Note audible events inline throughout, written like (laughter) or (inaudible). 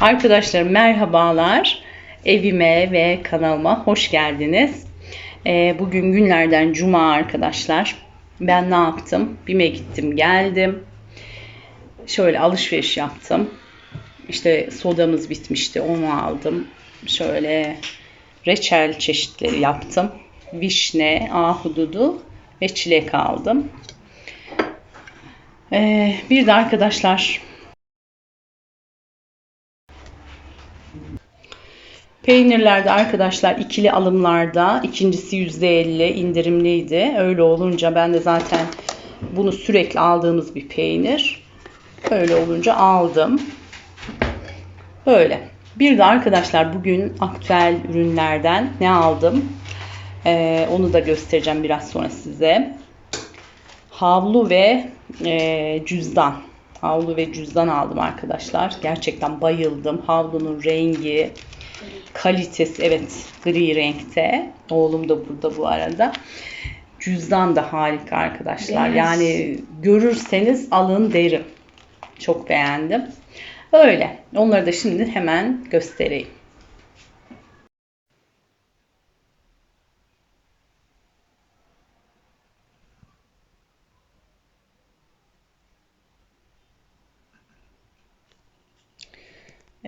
Arkadaşlar merhabalar. Evime ve kanalıma hoş geldiniz. Ee, bugün günlerden cuma arkadaşlar. Ben ne yaptım? Bime gittim geldim. Şöyle alışveriş yaptım. İşte sodamız bitmişti onu aldım. Şöyle reçel çeşitleri yaptım. Vişne, ahududu ve çilek aldım. Ee, bir de arkadaşlar Peynirlerde arkadaşlar ikili alımlarda ikincisi %50 indirimliydi. Öyle olunca ben de zaten bunu sürekli aldığımız bir peynir. Öyle olunca aldım. Böyle. Bir de arkadaşlar bugün aktüel ürünlerden ne aldım? Ee, onu da göstereceğim biraz sonra size. Havlu ve e, cüzdan. Havlu ve cüzdan aldım arkadaşlar. Gerçekten bayıldım. Havlunun rengi, kalitesi evet gri renkte. Oğlum da burada bu arada. Cüzdan da harika arkadaşlar. Yes. Yani görürseniz alın derim. Çok beğendim. Öyle. Onları da şimdi hemen göstereyim.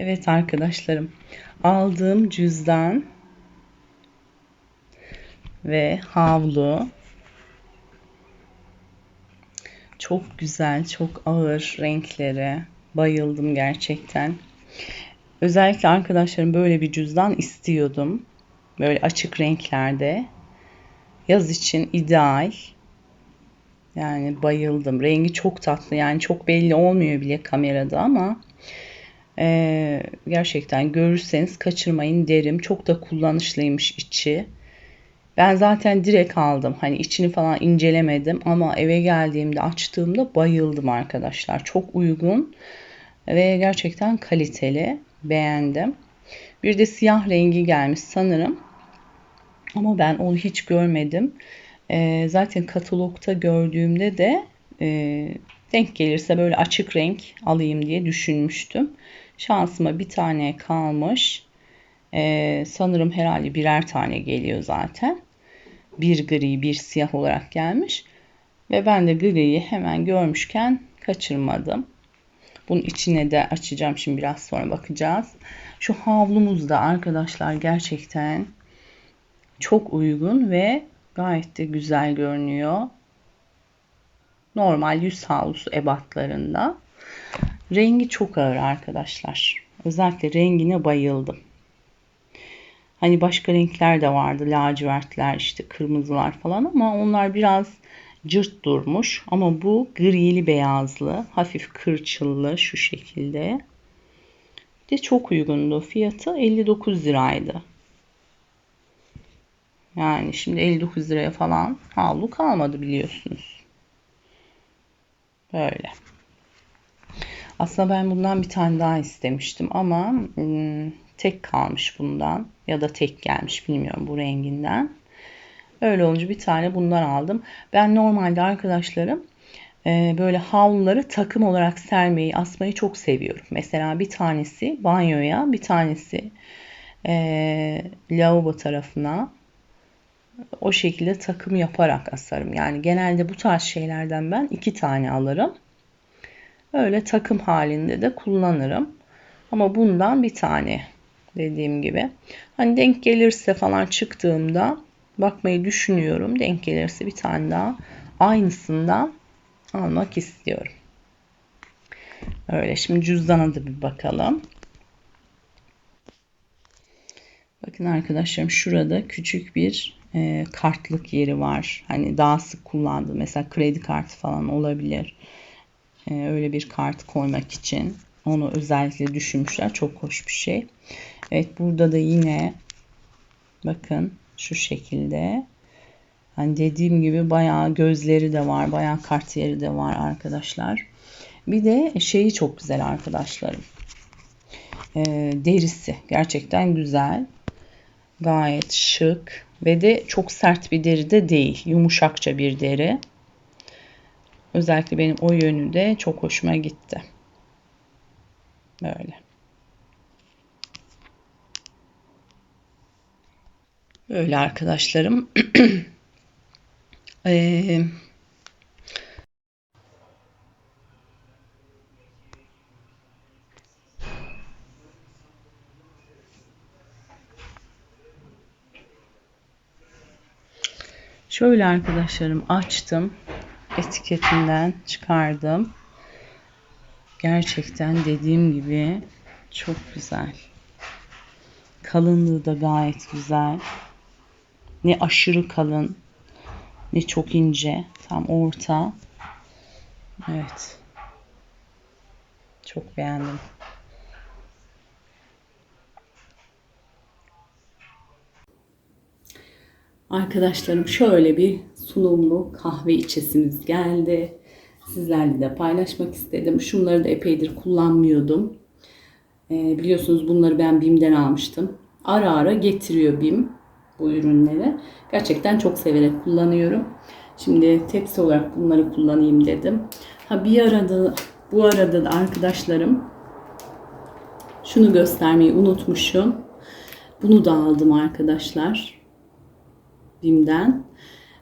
Evet arkadaşlarım. Aldığım cüzdan ve havlu çok güzel, çok ağır renkleri. Bayıldım gerçekten. Özellikle arkadaşlarım böyle bir cüzdan istiyordum. Böyle açık renklerde. Yaz için ideal. Yani bayıldım. Rengi çok tatlı. Yani çok belli olmuyor bile kamerada ama ee, gerçekten görürseniz kaçırmayın derim. Çok da kullanışlıymış içi. Ben zaten direkt aldım. Hani içini falan incelemedim ama eve geldiğimde açtığımda bayıldım arkadaşlar. Çok uygun ve gerçekten kaliteli. Beğendim. Bir de siyah rengi gelmiş sanırım. Ama ben onu hiç görmedim. Ee, zaten katalogta gördüğümde de e, denk gelirse böyle açık renk alayım diye düşünmüştüm. Şansıma bir tane kalmış. Ee, sanırım herhalde birer tane geliyor zaten. Bir gri bir siyah olarak gelmiş. Ve ben de griyi hemen görmüşken kaçırmadım. Bunun içine de açacağım şimdi biraz sonra bakacağız. Şu havlumuz da arkadaşlar gerçekten çok uygun ve gayet de güzel görünüyor. Normal yüz havlusu ebatlarında. Rengi çok ağır arkadaşlar. Özellikle rengine bayıldım. Hani başka renkler de vardı. Lacivertler, işte kırmızılar falan ama onlar biraz cırt durmuş. Ama bu grili beyazlı, hafif kırçıllı şu şekilde. Bir de çok uygundu. Fiyatı 59 liraydı. Yani şimdi 59 liraya falan havlu kalmadı biliyorsunuz. Böyle. Aslında ben bundan bir tane daha istemiştim ama tek kalmış bundan ya da tek gelmiş bilmiyorum bu renginden. Öyle olunca bir tane bundan aldım. Ben normalde arkadaşlarım böyle havluları takım olarak sermeyi, asmayı çok seviyorum. Mesela bir tanesi banyoya, bir tanesi lavabo tarafına o şekilde takım yaparak asarım. Yani genelde bu tarz şeylerden ben iki tane alırım. Öyle takım halinde de kullanırım. Ama bundan bir tane dediğim gibi. Hani denk gelirse falan çıktığımda bakmayı düşünüyorum. Denk gelirse bir tane daha aynısından almak istiyorum. Öyle şimdi cüzdana da bir bakalım. Bakın arkadaşlarım şurada küçük bir e, kartlık yeri var. Hani daha sık kullandığım mesela kredi kartı falan olabilir. E, öyle bir kart koymak için. Onu özellikle düşünmüşler. Çok hoş bir şey. Evet burada da yine bakın şu şekilde. Hani dediğim gibi bayağı gözleri de var. Bayağı kart yeri de var arkadaşlar. Bir de şeyi çok güzel arkadaşlarım. E, derisi gerçekten güzel. Gayet şık ve de çok sert bir deri de değil. Yumuşakça bir deri. Özellikle benim o yönü de çok hoşuma gitti. Böyle. Böyle arkadaşlarım. (clears throat) ee, şöyle arkadaşlarım açtım. Etiketinden çıkardım. Gerçekten dediğim gibi çok güzel. Kalınlığı da gayet güzel. Ne aşırı kalın ne çok ince. Tam orta. Evet. Çok beğendim. Arkadaşlarım şöyle bir sunumlu kahve içesimiz geldi. Sizlerle de paylaşmak istedim. Şunları da epeydir kullanmıyordum. Ee, biliyorsunuz bunları ben BİM'den almıştım. Ara ara getiriyor BİM bu ürünleri. Gerçekten çok severek kullanıyorum. Şimdi tepsi olarak bunları kullanayım dedim. Ha bir arada bu arada da arkadaşlarım şunu göstermeyi unutmuşum. Bunu da aldım arkadaşlar. BİM'den.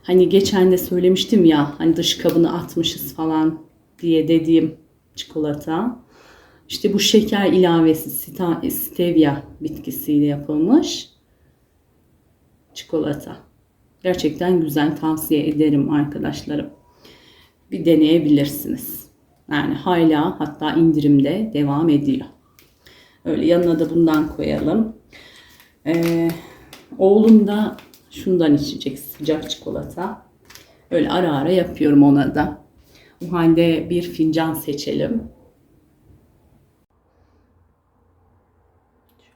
Hani geçen de söylemiştim ya hani dış kabını atmışız falan diye dediğim çikolata. İşte bu şeker ilavesi stevia bitkisiyle yapılmış çikolata. Gerçekten güzel tavsiye ederim arkadaşlarım. Bir deneyebilirsiniz. Yani hala hatta indirimde devam ediyor. Öyle yanına da bundan koyalım. Ee, oğlum da şundan içecek sıcak çikolata. Öyle ara ara yapıyorum ona da. O halde bir fincan seçelim.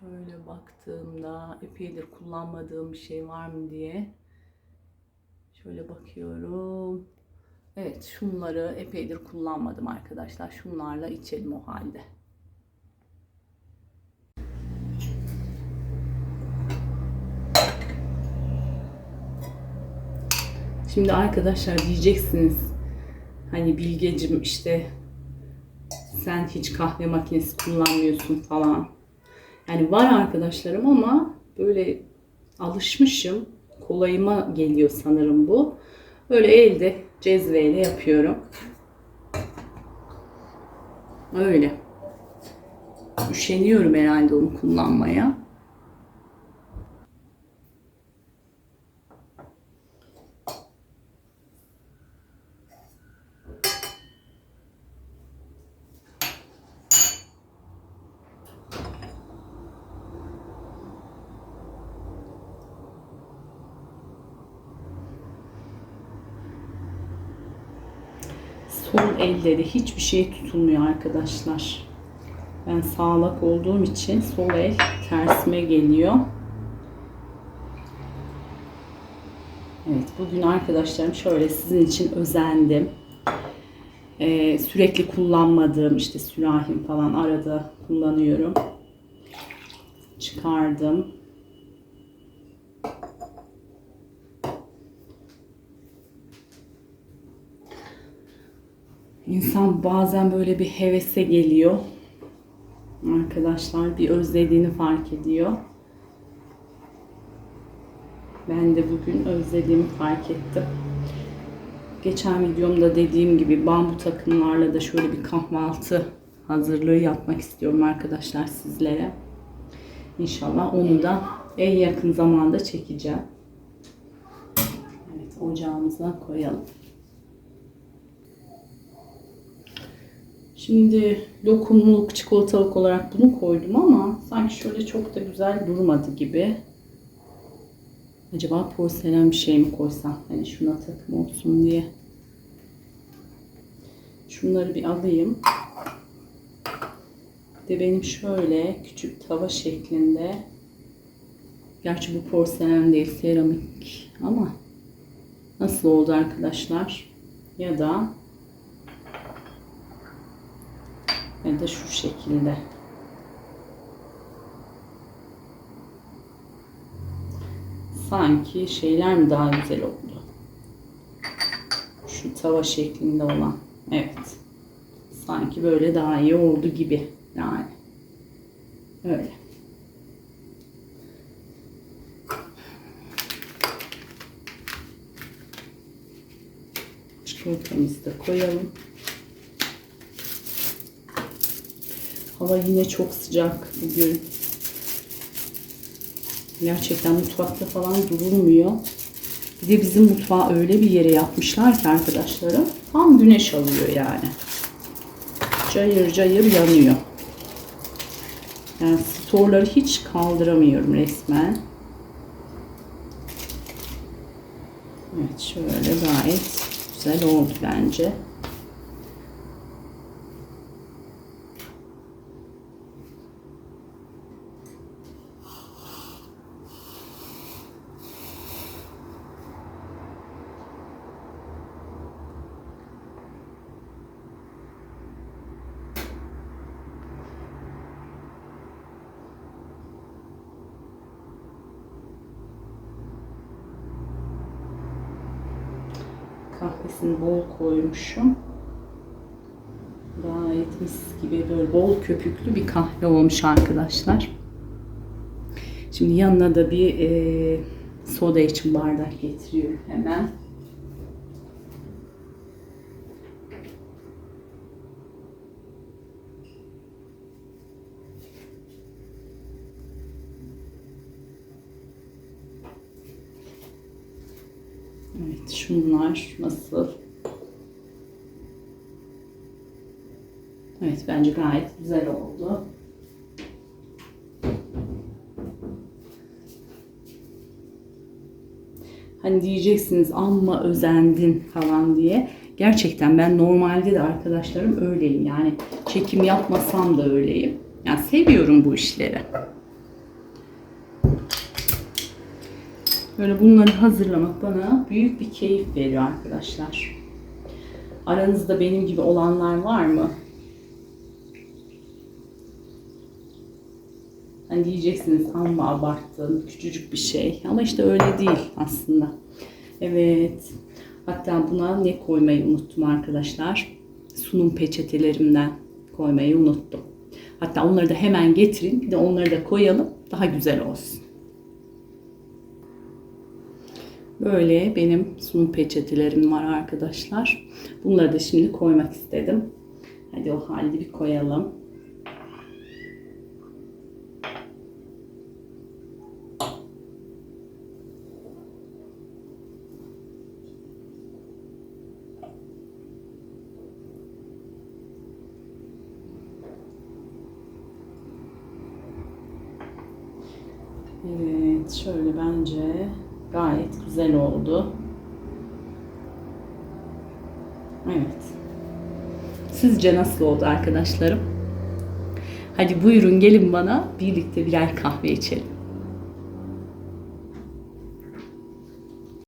Şöyle baktığımda epeydir kullanmadığım bir şey var mı diye. Şöyle bakıyorum. Evet şunları epeydir kullanmadım arkadaşlar. Şunlarla içelim o halde. Şimdi arkadaşlar diyeceksiniz hani Bilgecim işte sen hiç kahve makinesi kullanmıyorsun falan. Yani var arkadaşlarım ama böyle alışmışım. Kolayıma geliyor sanırım bu. Böyle elde cezveyle yapıyorum. Öyle. Üşeniyorum herhalde onu kullanmaya. Sol elde hiçbir şey tutulmuyor arkadaşlar. Ben sağlak olduğum için sol el tersime geliyor. Evet bugün arkadaşlarım şöyle sizin için özendim. Ee, sürekli kullanmadığım işte sürahim falan arada kullanıyorum. Çıkardım. İnsan bazen böyle bir hevese geliyor. Arkadaşlar bir özlediğini fark ediyor. Ben de bugün özlediğimi fark ettim. Geçen videomda dediğim gibi bambu takımlarla da şöyle bir kahvaltı hazırlığı yapmak istiyorum arkadaşlar sizlere. İnşallah onu da en yakın zamanda çekeceğim. Evet ocağımıza koyalım. Şimdi lokumluk, çikolatalık olarak bunu koydum ama sanki şöyle çok da güzel durmadı gibi. Acaba porselen bir şey mi koysam? Hani şuna takım olsun diye. Şunları bir alayım. De benim şöyle küçük tava şeklinde. Gerçi bu porselen değil seramik ama nasıl oldu arkadaşlar? Ya da Ve de şu şekilde. Sanki şeyler mi daha güzel oldu? Şu tava şeklinde olan. Evet. Sanki böyle daha iyi oldu gibi. Yani. Öyle. Çikolatamızı da koyalım. Hava yine çok sıcak bugün. Gerçekten mutfakta falan durulmuyor. Bir de bizim mutfağı öyle bir yere yapmışlar ki arkadaşlarım. Tam güneş alıyor yani. Cayır cayır yanıyor. Yani storları hiç kaldıramıyorum resmen. Evet şöyle gayet güzel oldu bence. Kahvesini bol koymuşum. Gayet mis gibi böyle bol köpüklü bir kahve olmuş arkadaşlar. Şimdi yanına da bir e, soda için bardak getiriyorum hemen. Şunlar nasıl? Evet bence gayet güzel oldu. Hani diyeceksiniz amma özendin falan diye. Gerçekten ben normalde de arkadaşlarım öyleyim. Yani çekim yapmasam da öyleyim. Yani seviyorum bu işleri. Böyle bunları hazırlamak bana büyük bir keyif veriyor arkadaşlar. Aranızda benim gibi olanlar var mı? Hani diyeceksiniz amma abarttın, küçücük bir şey. Ama işte öyle değil aslında. Evet. Hatta buna ne koymayı unuttum arkadaşlar. Sunum peçetelerimden koymayı unuttum. Hatta onları da hemen getirin. Bir de onları da koyalım. Daha güzel olsun. Böyle benim sunum peçetelerim var arkadaşlar. Bunları da şimdi koymak istedim. Hadi o halde bir koyalım. Evet, şöyle bence gayet güzel oldu. Evet. Sizce nasıl oldu arkadaşlarım? Hadi buyurun gelin bana birlikte birer kahve içelim.